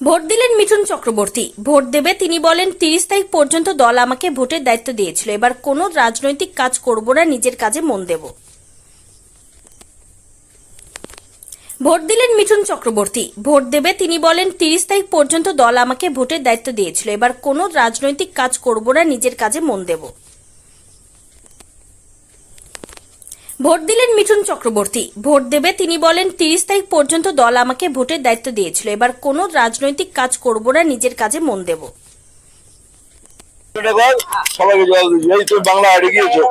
Vote দিলেন Mithun Chakraborty. Vote দেবে তিনি বলেন, তিরিশ তারিখ পর্যন্ত দল আমাকে ভোটের দায়িত্ব দিয়েছিল। এবার কোনো রাজনৈতিক কাজ করব না, নিজের কাজে মন দেব। ভোট দিলেন মিঠুন চক্রবর্তী। ভোট দেবে তিনি বলেন, তিরিশ তারিখ পর্যন্ত দল আমাকে ভোটের দায়িত্ব দিয়েছিল। এবার কোনো রাজনৈতিক কাজ করব না, নিজের কাজে মন দেব। ভোট দিলেন মিঠুন চক্রবর্তী। ভোট দেবে তিনি বলেন তিরিশ তারিখ পর্যন্ত দল আমাকে ভোটের দায়িত্ব দিয়েছিল। এবার কোনো রাজনৈতিক কাজ করব না নিজের কাজে মন দেব। সবাইকে জল এই তুমি বাংলা হারিয়ে গিয়েছো।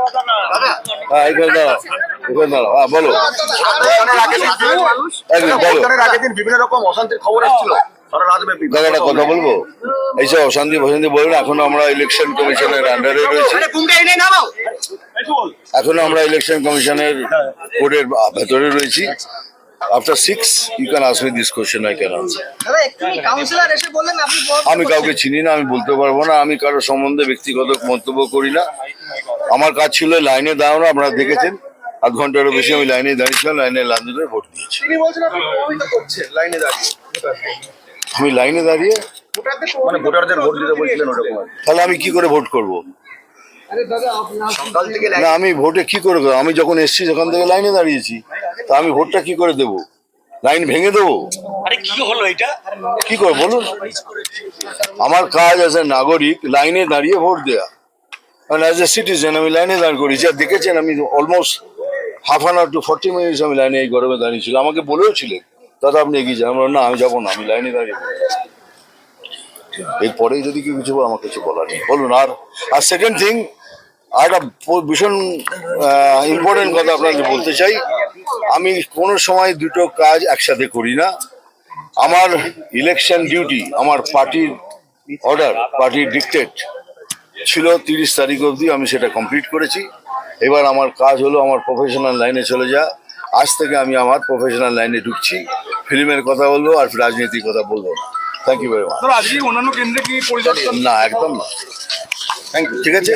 হ্যাঁ এখানে দাঁড়াও এখানে দাঁড়াও। হ্যাঁ বলো। আগের দিন মানুষ একদিন বলো। ভোটদানের আগের দিন বিভিন্ন রকম অশান্তির খবর আসছিল সারা রাতব্যাপী দাদা একটা কথা বলব? এইসব অশান্তি ফশান্তি এখনও আমরা ইলেকশন কমিশনের আন্ডারে রয়েছি। এখনও আমরা ইলেকশন কমিশনের কোর্টের ভেতরে রয়েছি। After six you can ask me this question I can আমি কাউকে চিনি না আমি বলতে পারব না আমি কারও সম্বন্ধে ব্যক্তিগত মন্তব্য করি না। আমার কাজ ছিল লাইনে দাঁড়ানো আপনারা দেখেছেন। আধ ঘন্টারও বেশি আমি লাইনে দাঁড়িয়েছিলাম লাইনে লাইনে ভোট দিয়েছি। তিনি বলছেন আপনি প্রভাবিত করছেন লাইনে দাঁড়িয়ে আমি লাইনে দাঁড়িয়ে মানে ভোটারদের ভোট দিতে বলছিলেন ওরকম আর কি। তাহলে আমি কি করে ভোট করব? না আমি ভোটে কি করে করব? আমি যখন এসছি সেখান থেকে লাইনে দাঁড়িয়েছি। তা আমি ভোটটা কি করে দেব? লাইন ভেঙে দেবো? কি করে বলুন? আমার কাজ এ নাগরিক লাইনে দাঁড়িয়ে ভোট দেয়া। মানে অ্যাজ এ সিটিজেন আমি লাইনে দাঁড় করেছি। আর দেখেছেন আমি almost half an hour to forty minutes আমি লাইনে এই গরমে দাঁড়িয়েছিলাম। আমাকে বলেও ছিলেন দাদা আপনি এগিয়ে যান। আমি বললাম, না আমি যাব না আমি লাইনে দাঁড়িয়ে ভোট দেব। এরপরে যদি কেউ কিছু বলে, আমার কিছু বলার নেই। বলুন আর আর সেকেন্ড থিং আর একটা ভীষণ ইম্পর্টেন্ট কথা আপনাকে বলতে চাই। আমি কোনো সময় দুটো কাজ একসাথে করি না। আমার ইলেকশন ডিউটি আমার পার্টির অর্ডার পার্টির ডিকটেট ছিল তিরিশ তারিখ অবধি আমি সেটা কমপ্লিট করেছি। এবার আমার কাজ হলো আমার প্রফেশনাল লাইনে চলে যা। আজ থেকে আমি আমার প্রফেশনাল লাইনে ঢুকছি। ফিল্মের কথা বলব আর রাজনীতির কথা বলব না। থ্যাংক ইউ ভেরি মাচ পরিদর্শন? না একদম না। থ্যাংক ইউ ঠিক আছে?